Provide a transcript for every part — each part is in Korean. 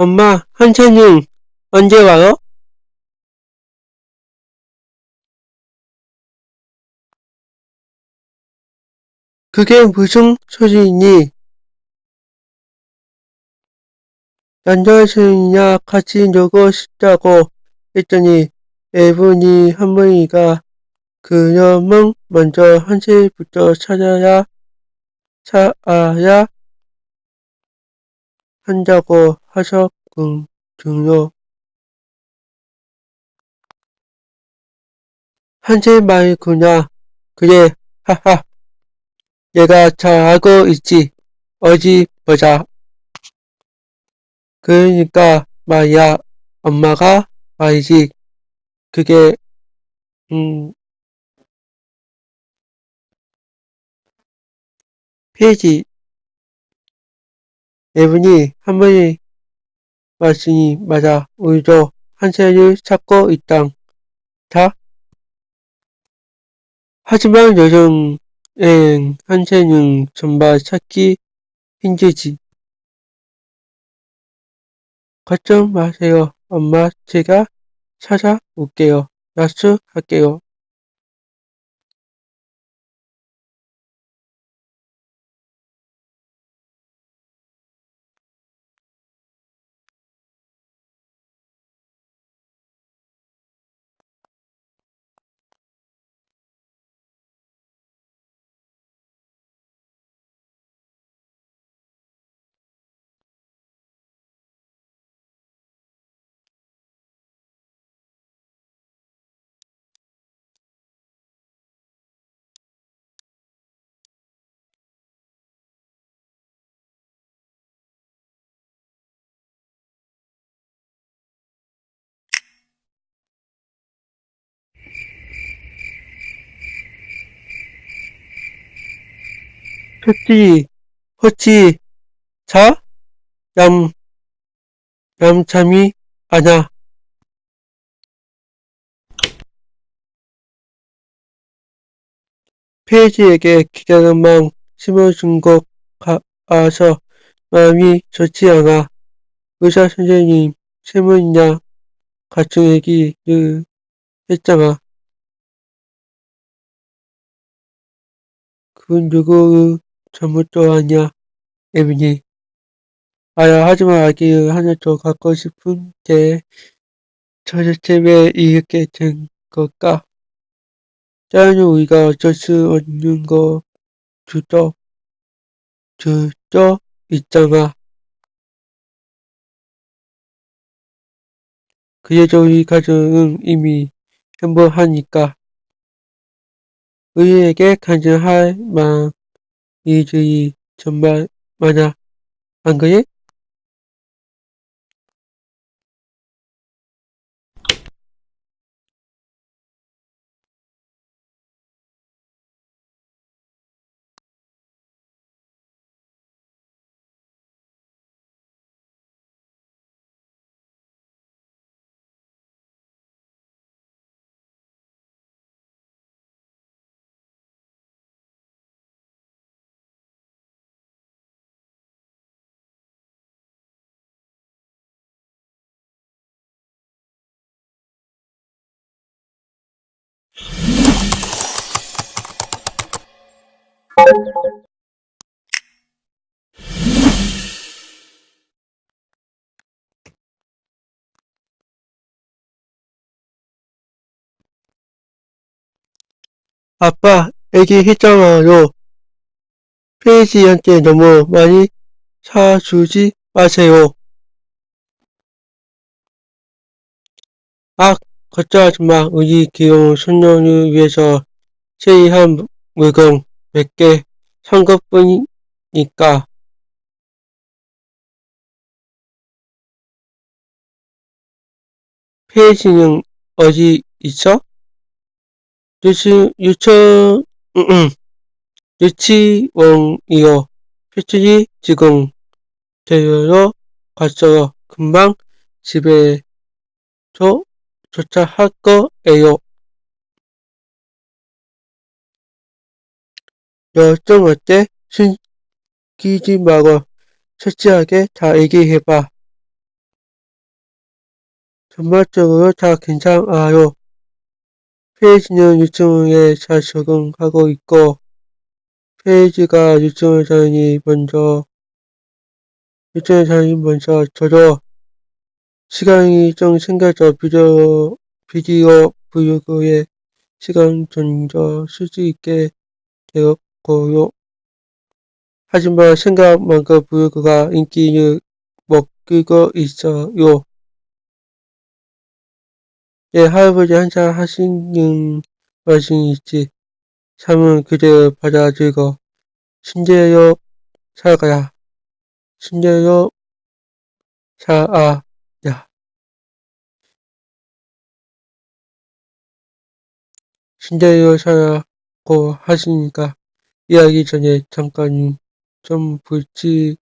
엄마, 한채는 언제 와요? 그게 무슨 소리니? 남자친이냐 같이 놀고 싶다고 했더니 애분이 할머니가 그녀만 먼저 한시부터 찾아야 찾아야 한다고 하셨군요. 한시 말이구나. 그래, 하하. 내가 잘 알고 있지. 어디 보자. 그러니까 말이야, 엄마가 말이지. 그게, 음, 페이지. 애분이 할머니 말씀이 맞아. 우리도 한세를 찾고 있당. 자. 하지만 요즘엔 한세는 정말 찾기 힘들지. 걱정 마세요. 엄마, 제가 찾아올게요. 약속할게요. 폈지, 호치, 자, 얌, 얌참이 아냐. 페이지에게 기자는 막 심어준 것 같아서 마음이 좋지 않아. 의사 선생님, 세문이냐, 같은 얘기 를 했잖아. 그건 누구의 잘못도 아니야, 에미니. 알아, 하지만 아기를 하나 더 갖고 싶은데, 도대체 왜 이렇게 된 걸까? 짜는 우리가 어쩔 수 없는 거 주도, 주도 있잖아. 그래도 우리 가족은 이미 행복하니까. 우리에게 간증할 만한 일들이 정말 많아. 안 그래? 아빠, 애기 했잖아요. 페이지한테 너무 많이 사주지 마세요. 아, 걱정하지 마. 우리 귀여운 손녀를 위해서 세일한 물건 몇 개 산 것뿐이니까. 페이지는 어디 있어? 유치, 유치, 응, 응. 유치원이요. 표출이 지금 데려러 갔어요. 금방 집에 저 도착할 거예요. 너 좀 어때? 숨기지 말고 솔직하게 다 얘기해봐. 전반적으로 다 괜찮아요. 페이지는 유충에 잘 적응하고 있고, 페이지가 유충의 자연이 먼저, 유충의 자연이 먼저 저도 시간이 좀 생겨서 비디오, 비디오 브이로그에 시간 좀더쓸수 있게 되었 고요. 하지만 생각만큼 브이로그가 인기를 못 끌고 있어요. 예, 할아버지 한잔 하시는 말씀이 있지. 삶은 그대로 받아들고, 신대로 살아가야. 신대로 살아야. 신대로 살라고 하시니까 이야기 전에 잠깐 좀 불칠게요.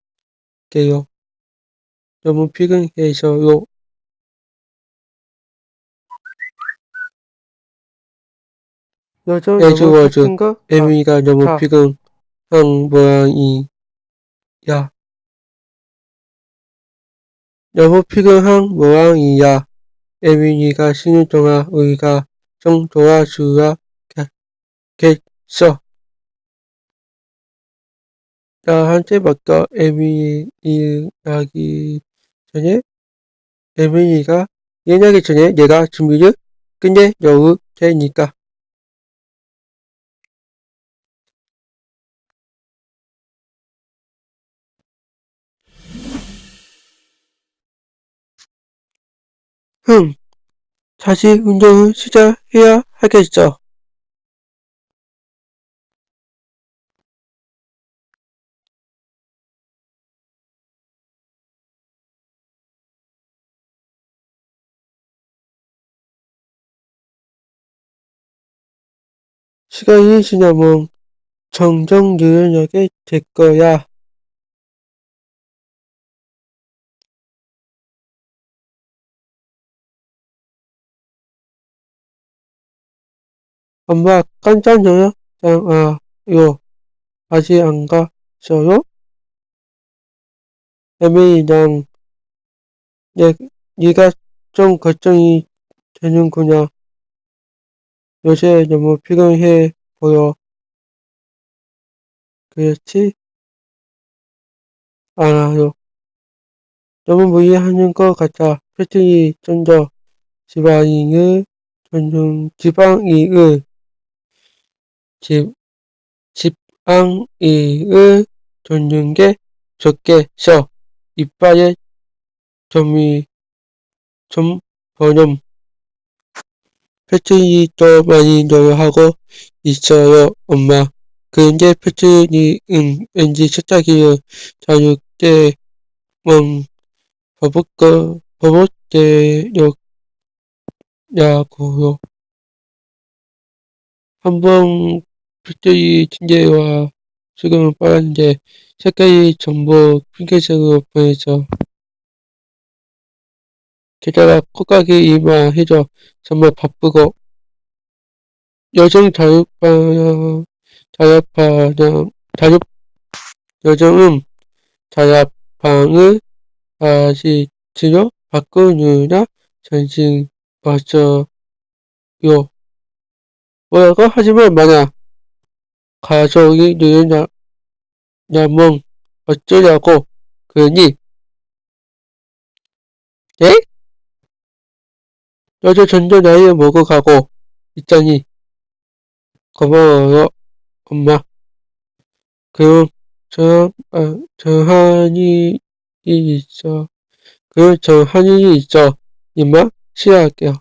너무 피곤해서요. 거? 아, 에미가 너무 자. 피곤한 모양이야. 너무 피곤한 모양이야. 에미니가 쉬는 동안 우리가 좀 도와주야겠어. 나한테 맡겨 에미니 이야기 전에 에미니가 얘기하기 전에 내가 준비를 끝내놓을 테니까. 흠, 다시 운동을 시작해야 하겠어. 시간이 지나면 점점 늘어나게 될 거야. 엄마 깜짝 놀랐잖아요. 아직 안 갔어요? 에밀리랑 네, 네가 좀 걱정이 되는구나. 요새 너무 피곤해 보여. 그렇지? 알아요. 너무 무리하는 것 같아. 패트리 좀더 지방을 전좀 지방이을 집 지방이을 줬는 게 좋겠어. 이빨에 점이 좀 버렴. 패트리도 많이 노력하고 있어요, 엄마. 그런데 패트리는 왠지 세탁기를 다닐 때만 버벅거, 버벅대려냐고요. 한번 패트리 침대와 수건을 빨았는데 색깔이 전부 핑크색으로 보여서 게다가 코까기 이마 해줘 정말 바쁘고 여정 자유파 자유파는 자유 여정은 자유방을 다시 치료 바꾸느라 전신 왔어요. 뭐라고 하지만 만약 가족이 늘어나면 어쩌려고 그러니? 네? 너도 점점 나이를 먹어가고 있다니 고마워요, 엄마. 그럼 저, 아, 저한이 있어. 그럼 저한이 있어. 이만 시작할게요.